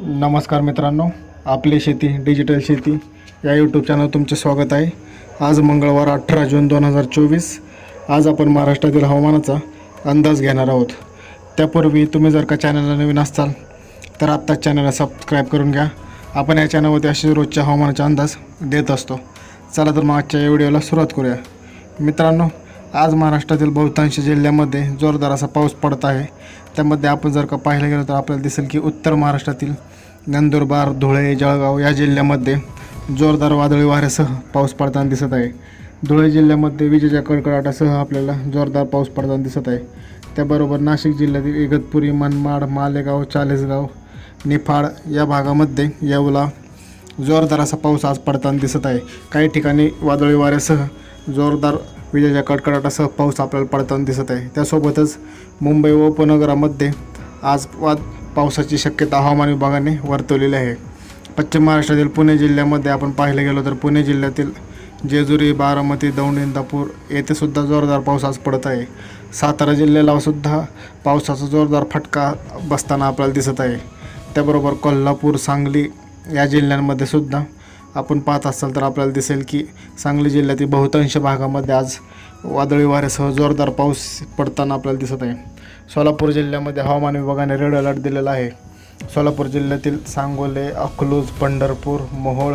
नमस्कार मित्रांनो आपली शेती डिजिटल शेती या यूट्यूब चॅनल तुमचे स्वागत आहे. आज मंगळवार अठरा जून दोन हजार चोवीस. आज आपण महाराष्ट्रातील हवामानाचा अंदाज घेणार आहोत. त्यापूर्वी तुम्ही जर का चॅनलला नवीन असाल तर आत्ताच चॅनलला सबस्क्राईब करून घ्या. आपण या चॅनलवरती असे रोजच्या हवामानाचा अंदाज देत असतो. चला तर मग आजच्या या व्हिडिओला सुरुवात करूया. मित्रांनो आज महाराष्ट्रातील बहुतांश जिल्ह्यामध्ये जोरदार असा पाऊस पडत आहे. त्यामध्ये आपण जर का पाहायला गेलो तर आपल्याला दिसेल की उत्तर महाराष्ट्रातील नंदुरबार धुळे जळगाव या जिल्ह्यामध्ये जोरदार वादळी वाऱ्यासह पाऊस पडताना दिसत आहे. धुळे जिल्ह्यामध्ये विजेच्या कडकडाटासह आपल्याला जोरदार पाऊस पडताना दिसत आहे. त्याबरोबर नाशिक जिल्ह्यातील इगतपुरी मनमाड मालेगाव चाळीसगाव निफाड या भागामध्ये येवला जोरदार असा पाऊस आज पडताना दिसत आहे. काही ठिकाणी वादळी वाऱ्यासह जोरदार विजेच्या कडकडाटासह पाऊस आपल्याला पडताना दिसत आहे. त्यासोबतच मुंबई व उपनगरामध्ये आज वाद पावसाची शक्यता हवामान विभागाने वर्तवलेली आहे. पश्चिम महाराष्ट्रातील पुणे जिल्ह्यामध्ये आपण पाहायला गेलो तर पुणे जिल्ह्यातील जेजुरी बारामती दौंड इंदापूर येथे सुद्धा जोरदार पाऊस आज पडत आहे. सातारा जिल्ह्याला सुद्धा पावसाचा जोरदार फटका बसताना आपल्याला दिसत आहे. त्याबरोबर कोल्हापूर सांगली या जिल्ह्यांमध्ये सुद्धा आपण पाहत असाल तर आपल्याला दिसेल की सांगली जिल्ह्यातील बहुतांश भागामध्ये आज वादळी वाऱ्यासह जोरदार पाऊस पडताना आपल्याला दिसत आहे. सोलापूर जिल्ह्यामध्ये हवामान विभागाने रेड अलर्ट दिलेला आहे. सोलापूर जिल्ह्यातील सांगोले अकलूज पंढरपूर मोहोळ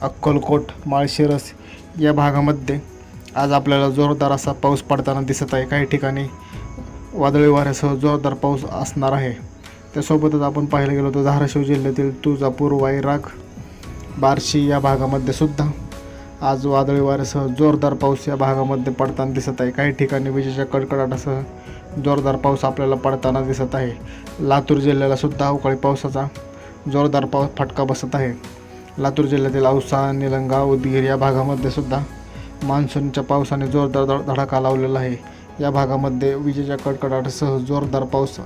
अक्कलकोट माळशिरस या भागामध्ये आज आपल्याला जोरदार असा पाऊस पडताना दिसत आहे. काही ठिकाणी वादळी वाऱ्यासह जोरदार पाऊस असणार आहे. त्यासोबतच आपण पाहायला गेलो तर धाराशिव जिल्ह्यातील तुळजापूर वायराग बार्शी या भागामध्ये सुद्धा. आज वादळी वाऱ्यासह जोरदार पाऊस या भागामध्ये पडताना दिसत आहे. काही ठिकाणी विजेच्या कडकडाटासह जोरदार पाऊस आपल्याला पडताना दिसत आहे. लातूर जिल्ह्याला सुद्धा अवकाळी पावसाचा जोरदार पाऊस फटका बसत आहे. लातूर जिल्ह्यातील औसा निलंगा उदगीर या भागामध्ये सुद्धा मान्सूनच्या पावसाने जोरदार धडाका लावलेला आहे. या भागामध्ये विजेच्या कडकडाटासह जोरदार पाऊस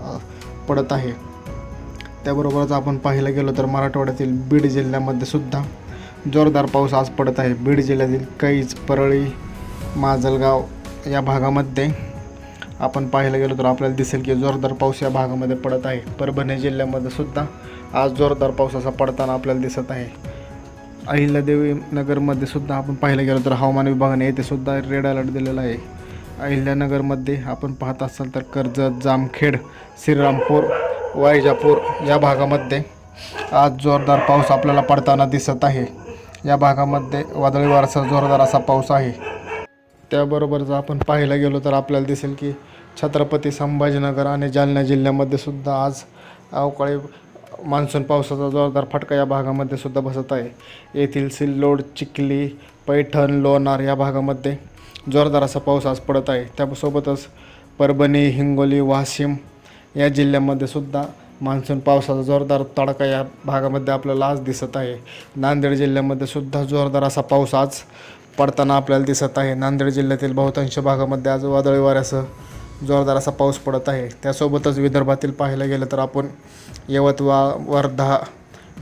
पडत आहे. त्याबरोबरच आपण पाहायला गेलो तर मराठवाड्यातील बीड जिल्ह्यामध्ये सुद्धा जोरदार पाऊस आज पडत आहे. बीड जिल्ह्यातील कैज परळी माजलगाव या भागामध्ये आपण पाहायला गेलो तर आपल्याला दिसेल की जोरदार पाऊस या भागामध्ये पडत आहे. परभणी जिल्ह्यामध्ये सुद्धा आज जोरदार पावसाचा पडताना आपल्याला दिसत आहे. अहिल्यादेवी नगरमध्ये सुद्धा आपण पाहायला गेलो तर हवामान विभागाने येथे सुद्धा रेड अलर्ट दिलेला आहे. अहिल्यानगरमध्ये आपण पाहत असाल तर कर्जत जामखेड श्रीरामपूर वायजापूर या भागामध्ये आज जोरदार पाऊस आपल्याला पडताना दिसत आहे. या भागामध्ये वादळी वारसा जोरदार असा पाऊस आहे. त्याबरोबर जर आपण पाहायला गेलो तर आपल्याला दिसेल की छत्रपती संभाजीनगर आणि जालना जिल्ह्यामध्ये सुद्धा आज अवकाळी मान्सून पावसाचा जोरदार फटका या भागामध्ये सुद्धा बसत आहे. येथील सिल्लोड चिखली पैठण लोणार या भागामध्ये जोरदार असा पाऊस आज पडत आहे. त्यासोबतच परभणी हिंगोली वाशिम या जिल्ह्यामध्ये सुद्धा मान्सून पावसाचा जोरदार तडाखा या भागामध्ये आपल्याला आज दिसत आहे. नांदेड जिल्ह्यामध्ये सुद्धा जोरदार असा पाऊस आज पडताना आपल्याला दिसत आहे. नांदेड जिल्ह्यातील बहुतांश भागामध्ये आज वादळी वाऱ्यासह जोरदार असा पाऊस पडत आहे. त्यासोबतच विदर्भातील पाहायला गेलं तर आपण यवतवा वर्धा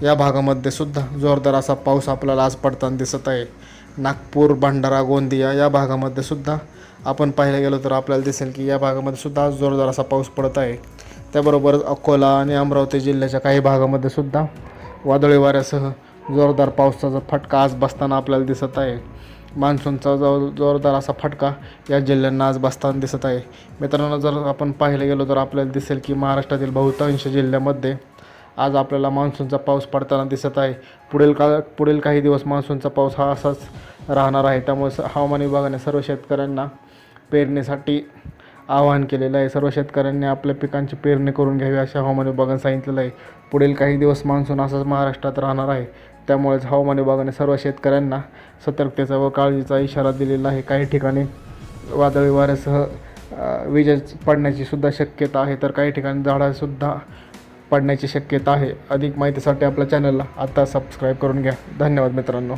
या भागामध्ये सुद्धा जोरदार असा पाऊस आपल्याला आज पडताना दिसत आहे. नागपूर भंडारा गोंदिया या भागामध्ये सुद्धा आपण पाहायला गेलो तर आपल्याला दिसेल की या भागामध्ये सुद्धा आज जोरदार असा पाऊस पडत आहे. त्याबरोबरच अकोला आणि अमरावती जिल्ह्याच्या काही भागामध्ये सुद्धा वादळी वाऱ्यासह जोरदार पावसाचा फटका आज बसताना आपल्याला दिसत आहे. मान्सूनचा जो जोरदार असा फटका या जिल्ह्यांना आज बसताना दिसत आहे. मित्रांनो जर आपण पाहायला गेलो तर आपल्याला दिसेल की महाराष्ट्रातील बहुतांश जिल्ह्यामध्ये आज आपल्याला मान्सूनचा पाऊस पडताना दिसत आहे. पुढील काळ पुढील काही दिवस मान्सूनचा पाऊस हा असाच राहणार आहे. त्यामुळे हवामान विभागाने सर्व शेतकऱ्यांना पेरणीसाठी आवाहन केलेलं आहे. सर्व शेतकऱ्यांनी आपल्या पिकांची पेरणी करून घ्यावी असे हवामान विभागाने सांगितलेलं आहे. पुढील काही दिवस मान्सून असाच महाराष्ट्रात राहणार आहे. त्यामुळेच हवामान विभागाने सर्व शेतकऱ्यांना सतर्कतेचा व काळजीचा इशारा दिलेला आहे. काही ठिकाणी वादळी वाऱ्यासह अ, विजा पडण्याची सुद्धा शक्यता आहे. तर काही ठिकाणी झाडासुद्धा पडण्याची शक्यता आहे. अधिक माहितीसाठी आपल्या चॅनलला आता सबस्क्राईब करून घ्या. धन्यवाद मित्रांनो.